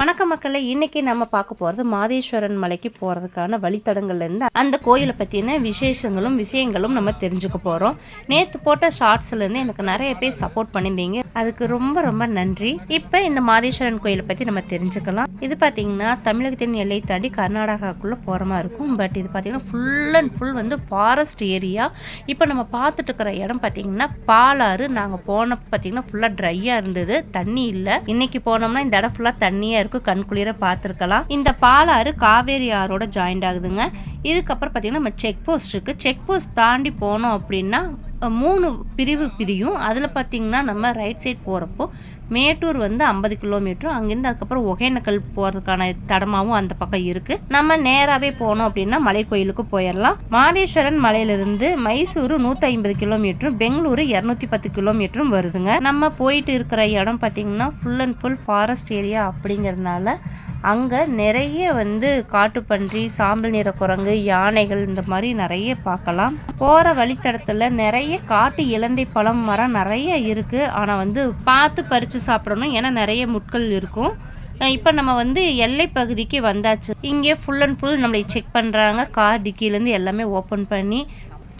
வணக்க மக்களை இன்னைக்கு நம்ம பார்க்க போகிறது மாதேஸ்வரன் மலைக்கு போகிறதுக்கான வழித்தடங்கள்லேருந்து அந்த கோயிலை பற்றின விசேஷங்களும் விஷயங்களும் நம்ம தெரிஞ்சுக்க போகிறோம் நேற்று போட்ட ஷார்ட்ஸ்லேருந்து எனக்கு நிறைய பேர் சப்போர்ட் பண்ணியிருந்தீங்க. அதுக்கு ரொம்ப ரொம்ப நன்றி. இப்போ இந்த மாதேஸ்வரன் கோயிலை பற்றி நம்ம தெரிஞ்சுக்கலாம். இது பார்த்தீங்கன்னா தமிழகத்தின் எல்லை தாண்டி கர்நாடகாக்குள்ளே போகிற மாதிரி இருக்கும். பட் இது பார்த்தீங்கன்னா ஃபுல் அண்ட் ஃபுல் வந்து ஃபாரஸ்ட் ஏரியா இப்போ நம்ம பார்த்துட்டு இருக்கிற இடம் பார்த்தீங்கன்னா பாலாறு. நாங்கள் போனப்போ பார்த்தீங்கன்னா ஃபுல்லாக ட்ரையாக இருந்தது. தண்ணி இல்லை. இன்னைக்கு போனோம்னா இந்த இடம் ஃபுல்லாக தண்ணியாக இருக்கும் கண் குளிர பார்த்துருக்கலாம். இந்த பாலாறு காவேரி ஆறோட ஜாயிண்ட் ஆகுதுங்க. இதுக்கப்புறம் பார்த்தீங்கன்னா நம்ம செக் போஸ்ட் இருக்குது செக் போஸ்ட் தாண்டி போனோம் அப்படின்னா மூணு பிரிவு பிரியும். அதில் பார்த்தீங்கன்னா நம்ம ரைட் சைட் போகிறப்போ மேட்டூர் வந்து ஐம்பது கிலோமீட்டரும் அங்கேருந்து அதுக்கப்புறம் ஒகேனக்கல் போகிறதுக்கான தடமாவும் அந்த பக்கம் இருக்குது நம்ம நேராகவே போனோம் அப்படின்னா மலை கோயிலுக்கு போயிடலாம் மாதேஸ்வரன் மலையிலிருந்து மைசூரு நூற்றி ஐம்பது கிலோமீட்டரும் பெங்களூரு இரநூத்தி பத்து கிலோமீட்டரும் வருதுங்க. நம்ம போயிட்டு இருக்கிற இடம் பார்த்திங்கன்னா full and full forest area அப்படிங்கிறதுனால அங்கே நிறைய வந்து காட்டுப்பன்றி சாம்பல் நிற குரங்கு யானைகள் இந்த மாதிரி நிறைய பார்க்கலாம். போகிற வழித்தடத்தில் நிறைய நிறைய காட்டு இலந்தை பழம் மரம் நிறைய இருக்குது ஆனால் வந்து பார்த்து பறித்து சாப்பிடணும். ஏன்னா நிறைய முட்கள் இருக்கும். இப்போ நம்ம வந்து எல்லை பகுதிக்கு வந்தாச்சு. இங்கே ஃபுல் அண்ட் ஃபுல் நம்மளை செக் பண்ணுறாங்க கார் டிக்கிலேருந்து எல்லாமே ஓப்பன் பண்ணி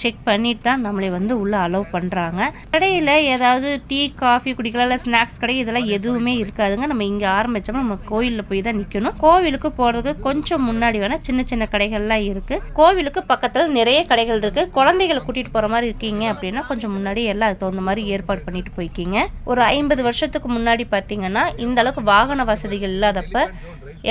செக் பண்ணிட்டு தான் நம்மளை வந்து உள்ளே அலோவ் பண்ணுறாங்க கடையில் ஏதாவது டீ காஃபி குடிக்கலாம் இல்லை ஸ்நாக்ஸ் கடை இதெல்லாம் எதுவுமே இருக்காதுங்க. நம்ம இங்கே ஆரம்பித்தோம்னா நம்ம கோவிலில் போய் தான் நிற்கணும் கோவிலுக்கு போகிறதுக்கு கொஞ்சம் முன்னாடி வேணால் சின்ன சின்ன கடைகள்லாம் இருக்குது கோவிலுக்கு பக்கத்தில் நிறைய கடைகள் இருக்குது குழந்தைகளை கூட்டிகிட்டு போகிற மாதிரி இருக்கீங்க அப்படின்னா கொஞ்சம் முன்னாடி எல்லாம் அதுக்கு தகுந்த மாதிரி ஏற்பாடு பண்ணிட்டு போய்க்கிங்க. ஒரு ஐம்பது வருஷத்துக்கு முன்னாடி பார்த்தீங்கன்னா இந்த அளவுக்கு வாகன வசதிகள் இல்லாதப்ப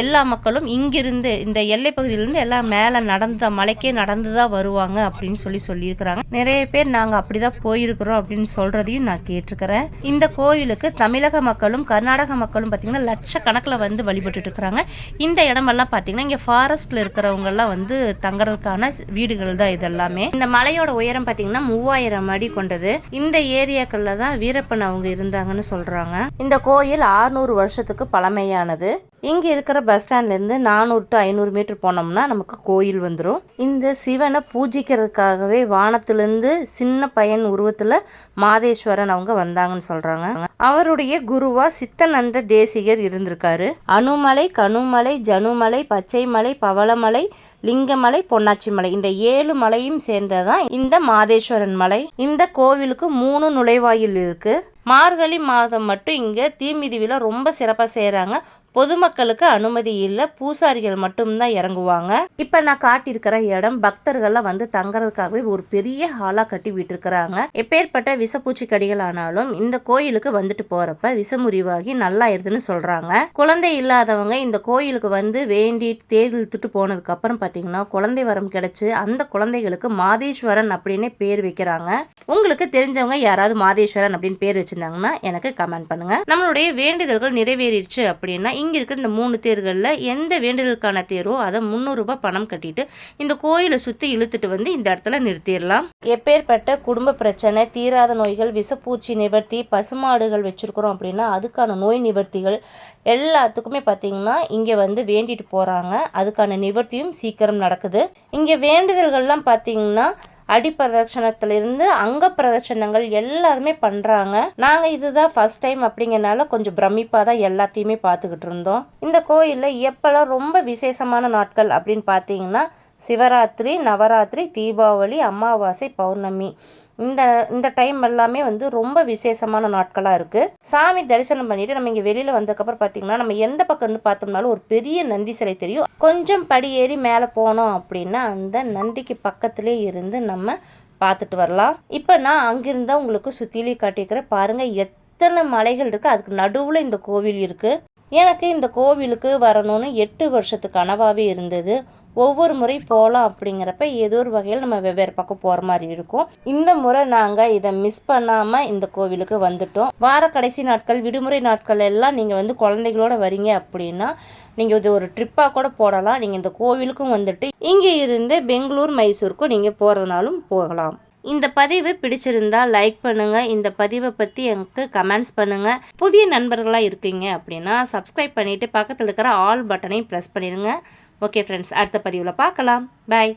எல்லா மக்களும் இங்கிருந்து இந்த எல்லை பகுதியிலேருந்து எல்லாம் மேலே நடந்த மலைக்கே நடந்து தான் வருவாங்க அப்படின்னு சொல்லி சொல்லியிருக்கிறாங்க. நிறைய பேர் நாங்கள் அப்படி தான் போயிருக்கிறோம் அப்படின்னு சொல்கிறதையும் நான் கேட்டிருக்கிறேன். இந்த கோயிலுக்கு தமிழக மக்களும் கர்நாடக மக்களும் பார்த்திங்கன்னா லட்சக்கணக்கில் வந்து வழிபட்டு இருக்கிறாங்க. இந்த இடமெல்லாம் பார்த்திங்கன்னா இங்கே ஃபாரஸ்ட்டில் இருக்கிறவங்கெல்லாம் வந்து தங்குறதுக்கான வீடுகள் தான் இதெல்லாமே. இந்த மலையோட உயரம் பார்த்திங்கன்னா மூவாயிரம் அடி கொண்டது. இந்த ஏரியாக்களில் தான் வீரப்பன் அவங்க இருந்தாங்கன்னு சொல்கிறாங்க இந்த கோயில் ஆறுநூறு வருஷத்துக்கு பழமையானது. இங்கே இருக்கிற பஸ் ஸ்டாண்ட்லேருந்து நானூறு டு ஐநூறு மீட்டர் போனோம்னா நமக்கு கோயில் வந்துடும் இந்த சிவனை பூஜிக்கிறதுக்காகவே வானத்திலேருந்து சின்ன பையன் உருவத்தில் மாதேஸ்வரன் அவங்க வந்தாங்கன்னு சொல்கிறாங்க அவருடைய குருவா சித்தநந்த தேசிகர் இருந்திருக்காரு. அணுமலை கணுமலை ஜனுமலை பச்சைமலை பவளமலை லிங்கமலை பொன்னாச்சி மலை இந்த ஏழு மலையும் சேர்ந்ததான் இந்த மாதேஸ்வரன் மலை. இந்த கோவிலுக்கு மூணு நுழைவாயில் இருக்கு. மார்கழி மாதம் மட்டும் இங்கே தீமிதி விழா ரொம்ப சிறப்பாக செய்கிறாங்க பொதுமக்களுக்கு அனுமதி இல்லை பூசாரிகள் மட்டும்தான் இறங்குவாங்க. இப்போ நான் காட்டியிருக்கிற இடம் பக்தர்கள்லாம் வந்து தங்குறதுக்காகவே ஒரு பெரிய ஹாலாக கட்டி விட்டுருக்குறாங்க. எப்பேற்பட்ட விஷப்பூச்சி கடிகள் ஆனாலும் இந்த கோயிலுக்கு வந்துட்டு போறப்ப விஷமுறிவாகி நல்லாயிருதுன்னு சொல்றாங்க. குழந்தை இல்லாதவங்க இந்த கோயிலுக்கு வந்து வேண்டி தேர் இழுத்துட்டு போனதுக்கு அப்புறம் பார்த்தீங்கன்னா குழந்தை வரம் கிடைச்சு அந்த குழந்தைகளுக்கு மாதேஸ்வரன் அப்படின்னு பேர் வைக்கிறாங்க. உங்களுக்கு தெரிஞ்சவங்க யாராவது மாதேஸ்வரன் அப்படின்னு பேர் வச்சிருந்தாங்கன்னா எனக்கு கமெண்ட் பண்ணுங்க. நம்மளுடைய வேண்டுதல்கள் நிறைவேறிடுச்சு அப்படின்னா இங்கே இருக்க இந்த மூணு தேர்களில் எந்த வேண்டுதலுக்கான தேரோ அதை முந்நூறுரூபா பணம் கட்டிட்டு இந்த கோயிலை சுற்றி இழுத்துட்டு வந்து இந்த இடத்துல நிறுத்திடலாம். எப்பேற்பட்ட குடும்ப பிரச்சனை தீராத நோய்கள் விஷப்பூச்சி நிவர்த்தி பசுமாடுகள் வச்சுருக்குறோம் அப்படின்னா அதுக்கான நோய் நிவர்த்திகள் எல்லாத்துக்குமே பார்த்தீங்கன்னா இங்கே வந்து வேண்டிட்டு போகிறாங்க அதுக்கான நிவர்த்தியும் சீக்கிரம் நடக்குது. இங்கே வேண்டுதல்கள்லாம் பார்த்தீங்கன்னா அடிப்பிரதட்சணத்திலிருந்து அங்க பிரதட்சணங்கள் எல்லாருமே பண்ணுறாங்க நாங்கள் இதுதான் ஃபர்ஸ்ட் டைம் அப்படிங்கறனால கொஞ்சம் பிரமிப்பாக தான் எல்லாத்தையுமே பார்த்துக்கிட்டு இருந்தோம். இந்த கோயிலில் எப்போல்லாம் ரொம்ப விசேஷமான நாட்கள் அப்படின்னு பார்த்தீங்கன்னா சிவராத்திரி நவராத்திரி தீபாவளி அமாவாசை பௌர்ணமி. இந்த இந்த டைம் எல்லாமே வந்து ரொம்ப விசேஷமான நாட்களாக இருக்குது சாமி தரிசனம் பண்ணிட்டு நம்ம இங்கே வெளியில் வந்ததுக்கப்புறம் பார்த்தீங்கன்னா நம்ம எந்த பக்கம்னு பார்த்தோம்னாலும் ஒரு பெரிய நந்தி சிலை தெரியும். கொஞ்சம் படி ஏறி மேலே போனோம் அப்படின்னா அந்த நந்திக்கு பக்கத்திலே இருந்து நம்ம பார்த்துட்டு வரலாம். இப்போ நான் அங்கிருந்தா உங்களுக்கு சுற்றிலே காட்டியிருக்கிறேன். பாருங்கள் எத்தனை மலைகள் இருக்குது அதுக்கு நடுவில் இந்த கோவில் இருக்குது எனக்கு இந்த கோவிலுக்கு வரணும்னு எட்டு வருஷத்து கனவாகவே இருந்தது. ஒவ்வொரு முறை போகலாம் அப்படிங்கிறப்ப ஏதோ ஒரு வகையில் நம்ம வெவ்வேறு பக்கம் போகிற மாதிரி இருக்கும். இந்த முறை நாங்கள் இதை மிஸ் பண்ணாமல் இந்த கோவிலுக்கு வந்துட்டோம். வார கடைசி நாட்கள் விடுமுறை நாட்கள் எல்லாம் நீங்கள் வந்து குழந்தைகளோட வரீங்க அப்படின்னா நீங்கள் இது ஒரு ட்ரிப்பாக கூட போடலாம். நீங்கள் இந்த கோவிலுக்கும் வந்துட்டு இங்கே இருந்து பெங்களூர் மைசூருக்கும் நீங்கள் போகிறதுனாலும் போகலாம். இந்த பதிவு பிடிச்சிருந்தா லைக் பண்ணுங்க. இந்த பதிவை பற்றி எனக்கு கமெண்ட்ஸ் பண்ணுங்க. புதிய நண்பர்களாக இருக்கீங்க அப்படின்னா சப்ஸ்கிரைப் பண்ணிட்டு பக்கத்தில் இருக்கிற ஆல் பட்டனையும் ப்ரெஸ் பண்ணிடுங்க. ஓகே ஃப்ரெண்ட்ஸ் அடுத்த பதிவில் பார்க்கலாம். பாய்